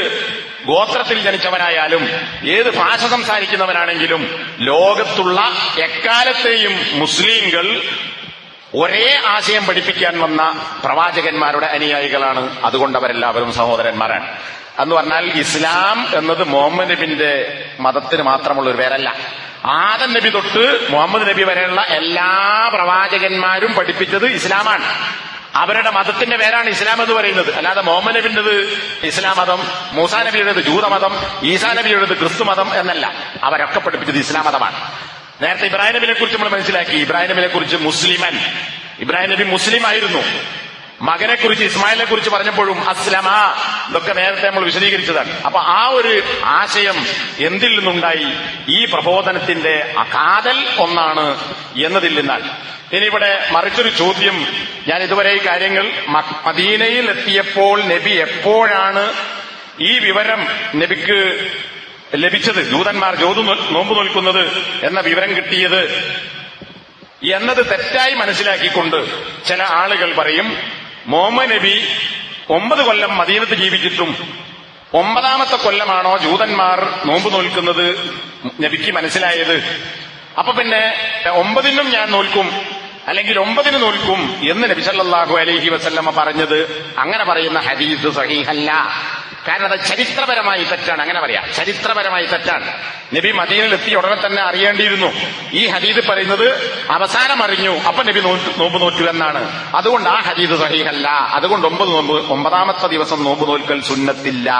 ഗോത്രത്തിൽ ജനിച്ചവനായാലും ഏത് ഭാഷ സംസാരിക്കുന്നവനാണെങ്കിലും ലോകത്തുള്ള എക്കാലത്തെയും മുസ്ലിങ്ങൾ ഒരേ ആശയം പഠിപ്പിക്കാൻ വന്ന പ്രവാചകന്മാരുടെ അനുയായികളാണ് അതുകൊണ്ട് അവരെല്ലാവരും സഹോദരന്മാരാണ്. എന്ന് പറഞ്ഞാൽ ഇസ്ലാം എന്നത് മുഹമ്മദ് നബിന്റെ മതത്തിന് മാത്രമുള്ള ഒരു പേരല്ല. ആദം നബി തൊട്ട് മുഹമ്മദ് നബി വരെയുള്ള എല്ലാ പ്രവാചകന്മാരും പഠിപ്പിച്ചത് ഇസ്ലാമാണ്. അവരുടെ മതത്തിന്റെ പേരാണ് ഇസ്ലാം എന്ന് പറയുന്നത്. അല്ലാതെ മുഹമ്മദ് നബിന്റേത് ഇസ്ലാം മതം മൂസാ നബിയുടേത് ജൂതമതം ഈസാ നബിയുടേത് ക്രിസ്തു മതം എന്നല്ല. അവരൊക്കെ പഠിപ്പിച്ചത് ഇസ്ലാം മതമാണ്. നേരത്തെ ഇബ്രാഹിം നബിനെ കുറിച്ച് നമ്മൾ മനസ്സിലാക്കി. ഇബ്രാഹിം നബിനെ കുറിച്ച് മുസ്ലിമൻ. ഇബ്രാഹിം നബി മുസ്ലിം ആയിരുന്നു മകനെ കുറിച്ച് ഇസ്മായിലിനെ കുറിച്ച് പറഞ്ഞപ്പോഴും അസ്ലമ ഇതൊക്കെ നേരത്തെ നമ്മൾ വിശദീകരിച്ചതാണ്. അപ്പൊ ആ ഒരു ആശയം എന്തിൽ നിന്നുണ്ടായി? ഈ പ്രബോധനത്തിന്റെ കാതൽ ഒന്നാണ് എന്നതിൽ നിന്നാൽ. ഇനി ഇവിടെ മറിച്ചൊരു ചോദ്യം. ഞാൻ ഇതുവരെ ഈ കാര്യങ്ങൾ മദീനയിൽ എത്തിയപ്പോൾ നബി എപ്പോഴാണ് ഈ വിവരം നബിക്ക് ലഭിച്ചത്. ദൂതന്മാർ ജോതു നോമ്പ് നോൽക്കുന്നത് എന്ന വിവരം കിട്ടിയത് എന്നത് തെറ്റായി മനസ്സിലാക്കിക്കൊണ്ട് ചില ആളുകൾ പറയും മോമ നബി ഒമ്പത് കൊല്ലം മദീനത്ത് ജീവിച്ചിട്ടും ഒമ്പതാമത്തെ കൊല്ലമാണോ ജൂതന്മാർ നോമ്പ് നോൽക്കുന്നത് നബിക്ക് മനസ്സിലായത്. അപ്പൊ പിന്നെ ഒമ്പതിനും ഞാൻ നോൽക്കും അല്ലെങ്കിൽ ഒമ്പതിന് നോൽക്കും എന്ന് നബി സല്ലല്ലാഹു അലൈഹി വസല്ലമ പറഞ്ഞത് അങ്ങനെ പറയുന്ന ഹദീസ് സഹീഹല്ല. കാരണം അത് ചരിത്രപരമായി തെറ്റാണ്. അങ്ങനെ പറയാം. ചരിത്രപരമായി തെറ്റാണ്. നബി മദീനിൽ എത്തി ഉടനെ തന്നെ അറിയേണ്ടിയിരുന്നു. ഈ ഹദീദ് പറയുന്നത് അവസാനം അറിഞ്ഞു. അപ്പൊ നബി നോമ്പ് നോറ്റു എന്നാണ്. അതുകൊണ്ട് ആ ഹദീദ് സഹീഹല്ല. അതുകൊണ്ട് ഒമ്പത് നോമ്പ് ഒമ്പതാമത്തെ ദിവസം നോമ്പ് നോൽക്കൽ സുന്നത്തില്ല.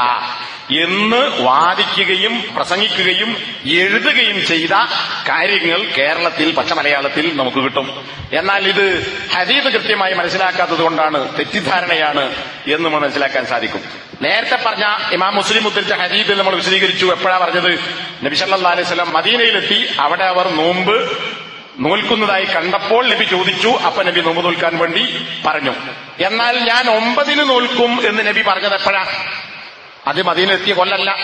എന്ന് വാദിക്കുകയും പ്രസംഗിക്കുകയും എഴുതുകയും ചെയ്ത കാര്യങ്ങൾ കേരളത്തിൽ പച്ചമലയാളത്തിൽ നമുക്ക് കിട്ടും. എന്നാൽ ഇത് ഹദീദ് കൃത്യമായി മനസ്സിലാക്കാത്തത് കൊണ്ടാണ് തെറ്റിദ്ധാരണയാണ് എന്ന് മനസ്സിലാക്കാൻ സാധിക്കും. നേരത്തെ പറഞ്ഞ ഇമാം മുസ്ലിം ഉദ്ധരിച്ച ഹദീദ് നമ്മൾ വിശദീകരിച്ചു. എപ്പോഴാ പറഞ്ഞത്? നബി സല്ലാ അലൈഹി സ്വലം മദീനയിലെത്തി. അവിടെ അവർ നോമ്പ് നോൽക്കുന്നതായി കണ്ടപ്പോൾ നബി ചോദിച്ചു. അപ്പൊ നബി നോമ്പ് നോൽക്കാൻ വേണ്ടി പറഞ്ഞു. എന്നാൽ ഞാൻ ഒമ്പതിന് നോൽക്കും എന്ന് നബി പറഞ്ഞത് എപ്പോഴാ? അത് മദീനെത്തിയ കൊല്ലല്ല.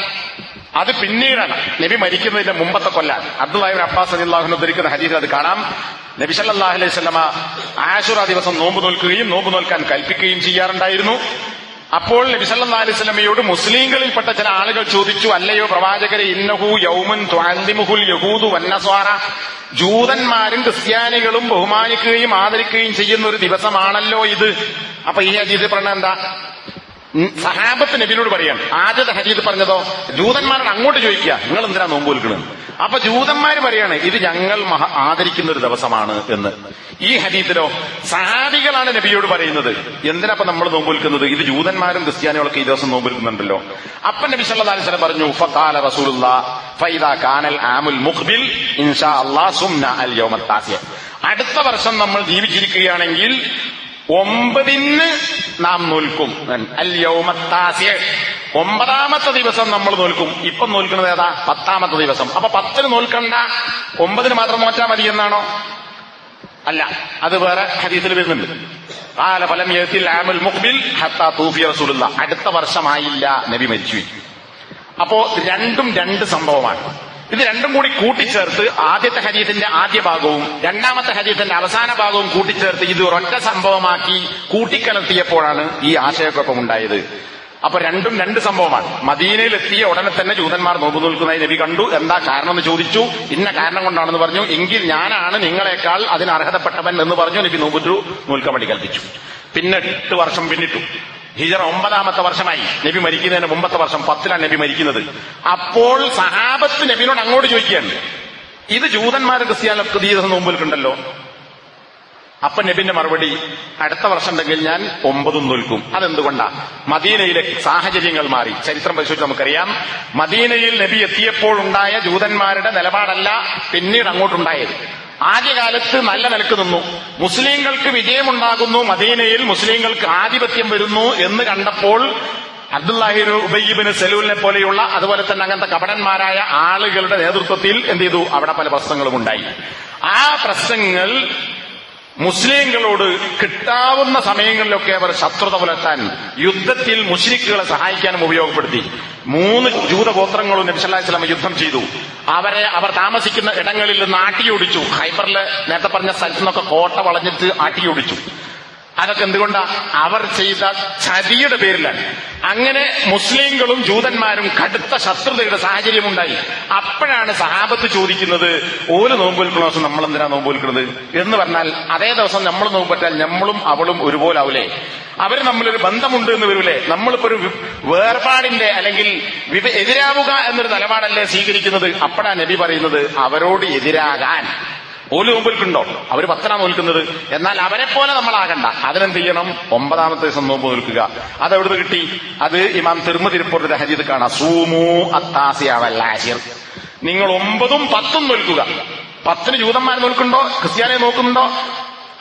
അത് പിന്നീടാണ്. നബി മരിക്കുന്നതിന്റെ മുമ്പത്തെ കൊല്ലാണ്. അബ്ദുല്ലാഹിബിൻ അബ്ബാസ് അലിള്ളാഹുന് ഉദ്ധരിക്കുന്ന ഹദീസ് അത് കാണാം. നബി സല്ലാഹു അലൈഹി സ്വലമ ആശുറ ദിവസം നോമ്പ് നോൽക്കുകയും നോമ്പ് നോൽക്കാൻ കൽപ്പിക്കുകയും ചെയ്യാറുണ്ടായിരുന്നു. അപ്പോൾ നബി അലിസ്ലമയോട് മുസ്ലിങ്ങളിൽപ്പെട്ട ചില ആളുകൾ ചോദിച്ചു അല്ലയോ പ്രവാചകരെ ഇന്നഹു യൗമൻ ത്വാന്തിമുഹുൽ യഹൂദു വന്നസ്വാറ ജൂതന്മാരും ക്രിസ്ത്യാനികളും ബഹുമാനിക്കുകയും ആദരിക്കുകയും ചെയ്യുന്ന ഒരു ദിവസമാണല്ലോ ഇത്. അപ്പൊ ഈ അജീത് പറഞ്ഞ എന്താ? സഹാബത്ത് നബിനോട് പറയാം ആദ്യത്തെ ഹജീത് പറഞ്ഞതോ? ജൂതന്മാരോട് അങ്ങോട്ട് ചോദിക്കുക നിങ്ങൾ എന്തിനാ നോമ്പ് അപ്പൊ ജൂതന്മാര് പറയാണ് ഇത് ഞങ്ങൾ ആദരിക്കുന്ന ഒരു ദിവസമാണ് എന്ന്. ഈ ഹരീത്തിലോ സഹാബികളാണ് നബിയോട് പറയുന്നത്. എന്തിനപ്പൊ നമ്മൾ നോമ്പൊലിക്കുന്നത് ഇത് ജൂതന്മാരും ക്രിസ്ത്യാനികളൊക്കെ ഈ ദിവസം നോമ്പൊലിക്കുന്നുണ്ടല്ലോ അപ്പൻ നബി സല്ലല്ലാഹു അലൈഹി വസല്ലം പറഞ്ഞു ഫഖാല റസൂലുള്ള കാനൽ ആമുൽ മുഖ്ബിൽ ഇൻഷാ അല്ലാ സുംന അൽ യോമത്താസിയ അടുത്ത വർഷം നമ്മൾ ജീവിച്ചിരിക്കുകയാണെങ്കിൽ ഒമ്പതിന് നാം നോൽക്കും. അൽ ഒമ്പതാമത്തെ ദിവസം നമ്മൾ നോൽക്കും. ഇപ്പൊ നോൽക്കുന്നത് ഏതാ? പത്താമത്തെ ദിവസം. അപ്പൊ പത്തിന് നോൽക്കണ്ട. ഒമ്പതിന് മാത്രം നോറ്റാ മതി എന്നാണോ? അല്ല. അത് വേറെ ഹദീസിൽ വരുന്നുണ്ട്. കാല ഫലം ആമുൽ മുഖ്ബിൽ ഹത്താ തൂഫി റസൂലുള്ള. അടുത്ത വർഷമായില്ല നബി മരിച്ചു. അപ്പോ രണ്ടും രണ്ട് സംഭവമാണ്. ഇത് രണ്ടും കൂടി കൂട്ടിച്ചേർത്ത് ആദ്യത്തെ ഹദീസിന്റെ ആദ്യ ഭാഗവും രണ്ടാമത്തെ ഹദീസിന്റെ അവസാന ഭാഗവും കൂട്ടിച്ചേർത്ത് ഇത് ഒരൊറ്റ സംഭവമാക്കി കൂട്ടിക്കലർത്തിയപ്പോഴാണ് ഈ ആശയക്കുഴപ്പം ഉണ്ടായത്. അപ്പൊ രണ്ടും രണ്ട് സംഭവമാണ്. മദീനയിൽ എത്തിയ ഉടനെ തന്നെ ജൂതന്മാർ നോമ്പ് നിൽക്കുന്നതായി നബി കണ്ടു. എന്താ കാരണം എന്ന് ചോദിച്ചു. ഇന്ന കാരണം കൊണ്ടാണെന്ന് പറഞ്ഞു. എങ്കിൽ ഞാനാണ് നിങ്ങളെക്കാൾ അതിന് അർഹതപ്പെട്ടവൻ എന്ന് പറഞ്ഞു. നബി നോമ്പുറ്റു നൂൽക്കമടി കൽപ്പിച്ചു. പിന്നെ എട്ട് വർഷം പിന്നിട്ടു. ഹിജറ ഒമ്പതാമത്തെ വർഷമായി നബി മരിക്കുന്നതിന് മുമ്പത്തെ വർഷം പത്തിലാണ് നബി മരിക്കുന്നത്. അപ്പോൾ സഹാബത്ത് നബിനോട് അങ്ങോട്ട് ചോദിക്കുകയാണ് ഇത് ജൂതന്മാരും ക്രിസ്ത്യാനൊക്കെ ഈ ദിവസം കണ്ടല്ലോ അപ്പൊ നബിന്റെ മറുപടി അടുത്ത വർഷം ഉണ്ടെങ്കിൽ ഞാൻ ഒമ്പതും നോൽക്കും. അതെന്തുകൊണ്ടാ? മദീനയിലെ സാഹചര്യങ്ങൾ മാറി. ചരിത്രം പരിശോധിച്ച് നമുക്കറിയാം മദീനയിൽ നബി എത്തിയപ്പോൾ ഉണ്ടായ ജൂതന്മാരുടെ നിലപാടല്ല പിന്നീട് അങ്ങോട്ടുണ്ടായത്. ആദ്യകാലത്ത് നല്ല നിലയ്ക്ക് നിന്നു. മുസ്ലിങ്ങൾക്ക് വിജയമുണ്ടാകുന്നു. മദീനയിൽ മുസ്ലിങ്ങൾക്ക് ആധിപത്യം വരുന്നു എന്ന് കണ്ടപ്പോൾ അബ്ദുല്ലാഹിബ് ഉബയ്യബിന് സലൂലിനെ പോലെയുള്ള അതുപോലെ തന്നെ അങ്ങനത്തെ കപടന്മാരായ ആളുകളുടെ നേതൃത്വത്തിൽ എന്ത് ചെയ്തു? അവിടെ പല പ്രശ്നങ്ങളും ഉണ്ടായി. ആ പ്രശ്നങ്ങൾ മുസ്ലിങ്ങളോട് കിട്ടാവുന്ന സമയങ്ങളിലൊക്കെ അവർ ശത്രുത പുലർത്താൻ യുദ്ധത്തിൽ മുസ്ലിക്കുകളെ സഹായിക്കാനും ഉപയോഗപ്പെടുത്തി. മൂന്ന് ജൂതഗോത്രങ്ങളും നബിസല്ലാസ്ലാം യുദ്ധം ചെയ്തു. അവരെ അവർ താമസിക്കുന്ന ഇടങ്ങളിൽ നിന്ന് ആട്ടിയോടിച്ചു. ഹൈബറിലെ നേരത്തെ പറഞ്ഞ സ്ഥലത്തു നിന്നൊക്കെ കോട്ട വളഞ്ഞിട്ട് ആട്ടിയോടിച്ചു. അതൊക്കെ എന്തുകൊണ്ടാ? അവർ ചെയ്ത ചതിയുടെ പേരിലാണ് അങ്ങനെ മുസ്ലിങ്ങളും ജൂതന്മാരും കടുത്ത ശത്രുതയുടെ സാഹചര്യം ഉണ്ടായി അപ്പോഴാണ് സഹാബത്ത് ചോദിക്കുന്നത് ഒരു നോമ്പ് വിൽക്കുന്ന ദിവസം നമ്മൾ എന്തിനാ നോമ്പ് വിൽക്കുന്നത് എന്ന് പറഞ്ഞാൽ അതേ ദിവസം നമ്മൾ നോമ്പറ്റാൽ നമ്മളും അവളും ഒരുപോലെ ആവൂലേ അവർ തമ്മിലൊരു ബന്ധമുണ്ട് എന്ന് വരൂലേ നമ്മളിപ്പോ ഒരു വേർപാടിന്റെ അല്ലെങ്കിൽ എതിരാവുക എന്നൊരു നിലപാടല്ലേ സ്വീകരിക്കുന്നത്? അപ്പടാ നബി പറയുന്നത് അവരോട് എതിരാകാൻ. ഓൽ നോമ്പ് അവർ പത്തനാ നോൽക്കുന്നത് എന്നാൽ അവരെ പോലെ നമ്മളാകണ്ട. അതിനെന്ത് ചെയ്യണം? ഒമ്പതാമത്തെ ദിവസം നോമ്പ് നിൽക്കുക അത് എവിടുന്ന് കിട്ടി? അത് ഇമാം തിരുമതിരിപ്പുറത്തിന്റെ ഹരീത് കാണാം. സൂമു അത്താസിയാവല്ലാശിർ നിങ്ങൾ ഒമ്പതും പത്തും നോൽക്കുക. പത്തിന് ജൂതന്മാർ നോൽക്കുന്നുണ്ടോ? ക്രിസ്ത്യാനിയെ നോക്കുന്നുണ്ടോ?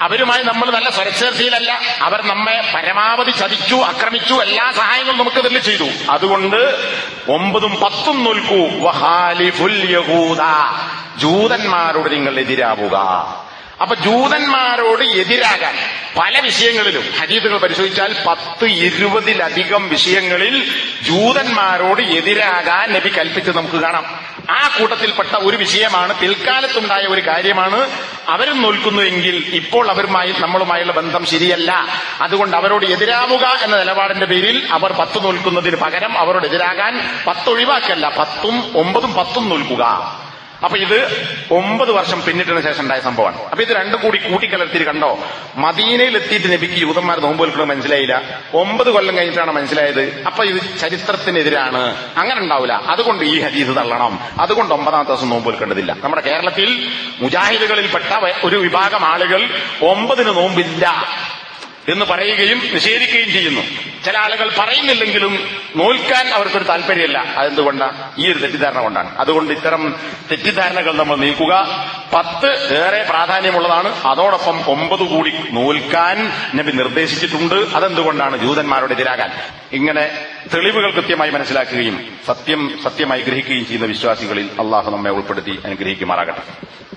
അവരുമായി നമ്മൾ നല്ല സ്വരച്ചേർച്ചയിലല്ല അവർ നമ്മെ പരമാവധി ചതിച്ചു ആക്രമിച്ചു എല്ലാ സഹായങ്ങളും നമുക്ക് ഇതിൽ ചെയ്തു. അതുകൊണ്ട് ഒമ്പതും പത്തും നോൽക്കൂ. ജൂതന്മാരോട് നിങ്ങൾ എതിരാവുക. അപ്പൊ ജൂതന്മാരോട് എതിരാകാൻ പല വിഷയങ്ങളിലും ഹരീതുകൾ പരിശോധിച്ചാൽ പത്ത് ഇരുപതിലധികം വിഷയങ്ങളിൽ ജൂതന്മാരോട് എതിരാകാൻ നബി കൽപ്പിച്ച് നമുക്ക് കാണാം. ആ കൂട്ടത്തിൽപ്പെട്ട ഒരു വിഷയമാണ് പിൽക്കാലത്തുണ്ടായ ഒരു കാര്യമാണ്. അവരും നോൽക്കുന്നു എങ്കിൽ ഇപ്പോൾ അവരുമായി നമ്മളുമായുള്ള ബന്ധം ശരിയല്ല. അതുകൊണ്ട് അവരോട് എതിരാവുക എന്ന നിലപാടിന്റെ പേരിൽ അവർ പത്ത് നോൽക്കുന്നതിന് പകരം അവരോട് എതിരാകാൻ പത്ത് ഒഴിവാക്കല്ല പത്തും ഒമ്പതും പത്തും നോൽക്കുക. അപ്പൊ ഇത് ഒമ്പത് വർഷം പിന്നിട്ടതിന് ശേഷം ഉണ്ടായ സംഭവമാണ്. അപ്പൊ ഇത് രണ്ടും കൂടി കൂട്ടിക്കലർത്തി കണ്ടോ? മദീനയിൽ എത്തിയിട്ട് നബിക്ക് യൂതന്മാർ നോമ്പ് വെൽക്കുന്നത് മനസ്സിലായില്ല. ഒമ്പത് കൊല്ലം കഴിഞ്ഞിട്ടാണ് മനസ്സിലായത്. അപ്പൊ ഇത് ചരിത്രത്തിനെതിരാണ്. അങ്ങനെ ഉണ്ടാവില്ല. അതുകൊണ്ട് ഈ ഹദീസ് തള്ളണം. അതുകൊണ്ട് ഒമ്പതാമത്തെ ദിവസം നോമ്പ് വെക്കേണ്ടതില്ല നമ്മുടെ കേരളത്തിൽ മുജാഹിദുകളിൽപ്പെട്ട ഒരു വിഭാഗം ആളുകൾ ഒമ്പതിന് നോമ്പില്ല. എന്ന് പറയുകയും നിഷേധിക്കുകയും ചെയ്യുന്നു. ചില ആളുകൾ പറയുന്നില്ലെങ്കിലും നോൽക്കാൻ അവർക്കൊരു താല്പര്യമില്ല. അതെന്തുകൊണ്ടാണ് ഈ ഒരു തെറ്റിദ്ധാരണ കൊണ്ടാണ്. അതുകൊണ്ട് ഇത്തരം തെറ്റിദ്ധാരണകൾ നമ്മൾ നീക്കുക. പത്ത് ഏറെ പ്രാധാന്യമുള്ളതാണ്. അതോടൊപ്പം ഒമ്പത് കൂടി നോൽക്കാൻ നബി നിർദ്ദേശിച്ചിട്ടുണ്ട്. അതെന്തുകൊണ്ടാണ് ജൂതന്മാരോട് എതിരാകാൻ? ഇങ്ങനെ തെളിവുകൾ കൃത്യമായി മനസ്സിലാക്കുകയും സത്യം സത്യമായി ഗ്രഹിക്കുകയും ചെയ്യുന്ന വിശ്വാസികളിൽ അള്ളാഹു നമ്മെ ഉൾപ്പെടുത്തി അനുഗ്രഹിക്കുമാറാകട്ടെ.